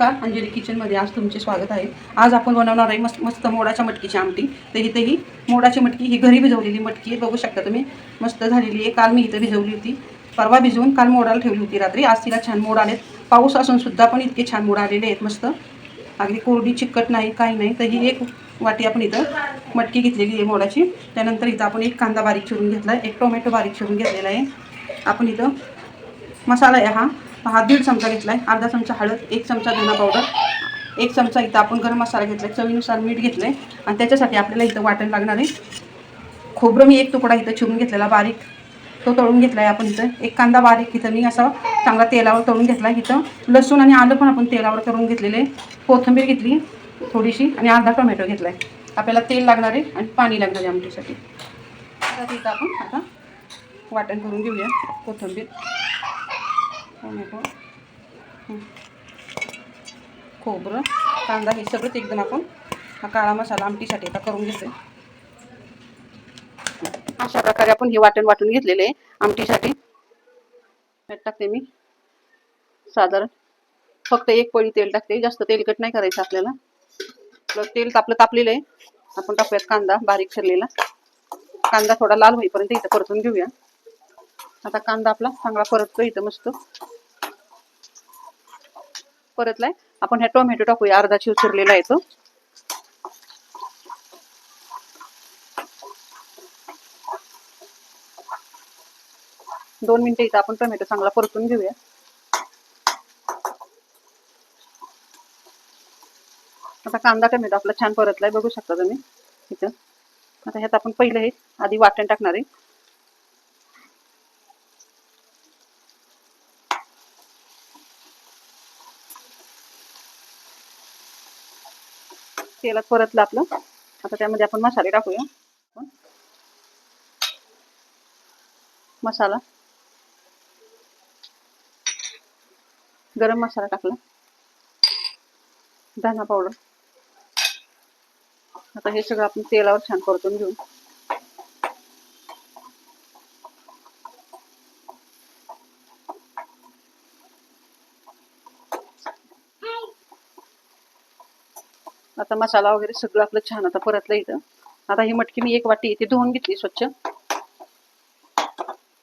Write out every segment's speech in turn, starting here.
नमस्कार अंजली किचनमध्ये आज तुमचे स्वागत आहे. आज आपण बनवणार आहे मस्त मस्त मोडाच्या मटकीची आमटी. तर इथेही मोडाची मटकी ही घरी भिजवलेली मटकी आहे. बघू शकता तुम्ही मस्त झालेली आहे. काल मी इथं भिजवली होती. परवा भिजवून काल मोडाला ठेवली होती रात्री. आज तिला छान मोड आलेत. पाऊस असून सुद्धा पण इतके छान मोड आलेले आहेत मस्त. अगदी कोरडी चिकट नाही काही नाही. तर ही एक वाटी आपण इथं मटकी घेतलेली आहे मोडाची. त्यानंतर इथं आपण एक कांदा बारीक चिरून घेतला आहे एक टोमॅटो बारीक चिरून घेतलेला आहे. आपण इथं मसाला आहे हा. हा दीड चमचा घेतला आहे अर्धा चमचा हळद एक चमचा धना पावडर एक चमचा इथं आपण गरम मसाला घेतला आहे चवीनुसार मीठ घेतलं आहे आणि त्याच्यासाठी आपल्याला इथं वाटण लागणार आहे. खोबरं मी एक तुकडा इथं चिरून घेतलेला बारीक तो तळून घेतला आहे आपण इथं. एक कांदा बारीक इथं मी असा चांगला तेलावर तळून घेतला आहे इथं. लसूण आणि आलं पण आपण तेलावर तळून घेतलेले. कोथिंबीर घेतली थोडीशी आणि अर्धा टोमॅटो घेतला आहे आपल्याला तेल लागणार आहे आणि पाणी लागणार आहे आमटीसाठी तर इथं आपण आता वाटण करून घेऊया कोथिंबीर. टोमॅटो. खोबरं कांदा हे सगळंच एकदम आपण हा काळा मसाला आमटीसाठी आता करून घेतोय. अशा प्रकारे आपण हे वाटण वाटून घेतलेले आहे आमटीसाठी. त्यात टाकते मी. साधारण फक्त एक पळी तेल टाकते. जास्त तेलकट नाही करायचं आपल्याला. तेल तापलं तापलेलं आहे. आपण टाकूयात कांदा बारीक चिरलेला कांदा थोडा लाल होईपर्यंत इथं परतून घेऊया. आता कांदा आपला चांगला परततो इथं मस्त. परतलाय. आपण ह्या टोमॅटो टाकूया. अर्धा चिव चिरलेला आहे तो. दोन मिनिटं इथं आपण टोमॅटो चांगला परतून घेऊया. आता कांदा टोमॅटो आपला छान परतलाय. बघू शकता तुम्ही इथं. आता ह्यात आपण पहिलं हे आधी वाटण टाकणार आहे. तेलात परतलं आपलं. आता त्यामध्ये आपण मसाले टाकूया. मसाला. गरम मसाला टाकला. धना पावडर. आता हे सगळं आपण तेलावर छान परतून घेऊ. आता मसाला वगैरे सगळं आपलं छान आता परतलं इथं. आता ही मटकी मी एक वाटी इथे धुवून घेतली स्वच्छ.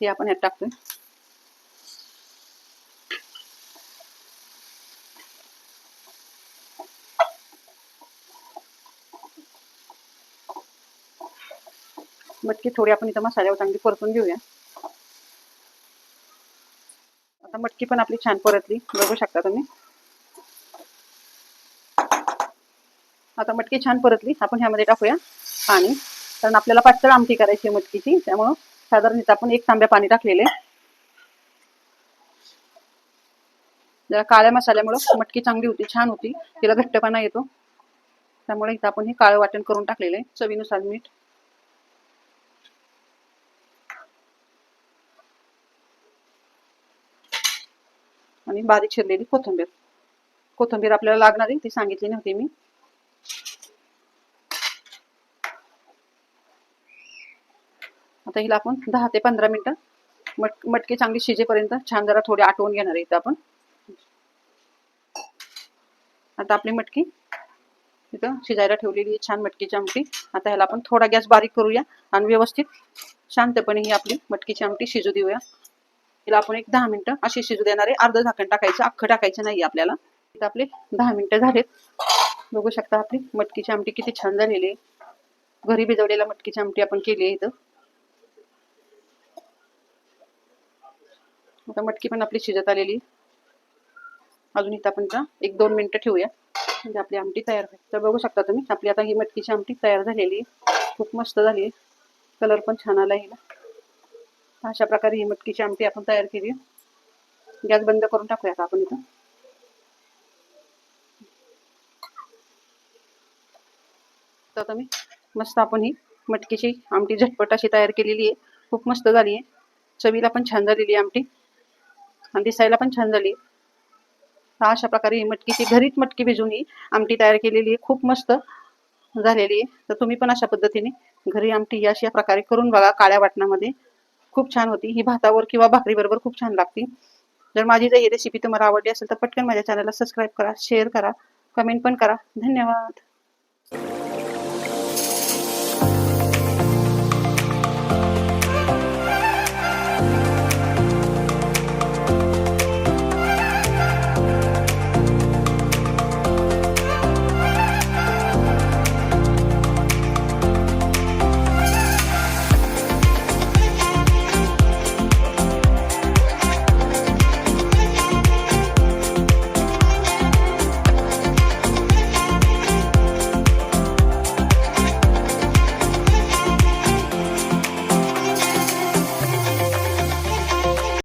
हे आपण यात टाकतोय. मटकी थोडी आपण इथं मसाल्यावर चांगली परतून घेऊया. आता मटकी पण आपली छान परतली. बघू शकता तुम्ही. आता मटकी छान परतली आपण ह्यामध्ये टाकूया पाणी. कारण आपल्याला पातळ आमटी करायची आहे मटकीची त्यामुळं साधारण इथं आपण एक तांब्या पाणी टाकलेले जरा काळ्या मसाल्यामुळं मटकी चांगली होती छान होती. तिला घट्टपणा येतो. त्यामुळे इथं आपण हे काळं वाटण करून टाकलेलं आहे चवीनुसार मीठ. आणि बारीक शिरलेली कोथिंबीर. कोथिंबीर आपल्याला लागणार आहे ती सांगितली नव्हती मी. आता हिला आपण दहा ते पंधरा मिनिटं मट मटकी चांगली शिजेपर्यंत छान जरा थोडी आटवून घेणार आहे इथं आपण. आता आपली मटकी इथं शिजायला ठेवलेली आहे छान मटकीची आमटी. आता ह्याला आपण थोडा गॅस बारीक करूया आणि व्यवस्थित शांतपणे ही आपली मटकीची आमटी शिजू देऊया. हिला आपण एक दहा मिनिटं अशी शिजू देणार आहे. अर्ध झाकण टाकायचं अख्खं टाकायचं नाही आपल्याला. इथं आपले दहा मिनिटं झालेत. बघू शकता आपली मटकीची आमटी किती छान झालेली आहे. घरी भिजवलेल्या मटकीची आमटी आपण केली आहे इथं. आता मटकी पण आपली शिजत आलेली अजून इथं आपण का एक दोन मिनिटं ठेवूया. म्हणजे आपली आमटी तयार होईल तर बघू शकता तुम्ही, आपली आता ही मटकीची आमटी तयार झालेली आहे. खूप मस्त झाली आहे. कलर पण छान आला हिला. अशा प्रकारे ही मटकीची आमटी आपण तयार केली गॅस बंद करून टाकूया आता आपण इथं. तर तुम्ही मस्त आपण ही मटकीची आमटी झटपट अशी तयार केलेली आहे. खूप मस्त झाली आहे. चवीला पण छान झालेली आहे आमटी. आणि दिसायला पण छान झाली. तर अशा प्रकारे ही मटकीची घरीच मटकी भिजून ही आमटी तयार केलेली आहे. खूप मस्त झालेली आहे. तर तुम्ही पण अशा पद्धतीने घरी आमटी ही अशा प्रकारे करून बघा. काळ्या वाटणामध्ये खूप छान होती. ही भातावर किंवा भाकरीबरोबर खूप छान लागते. जर माझी जर ही रेसिपी तुम्हाला आवडली असेल तर पटकन माझ्या चॅनलला सबस्क्राईब करा शेअर करा कमेंट पण करा. धन्यवाद.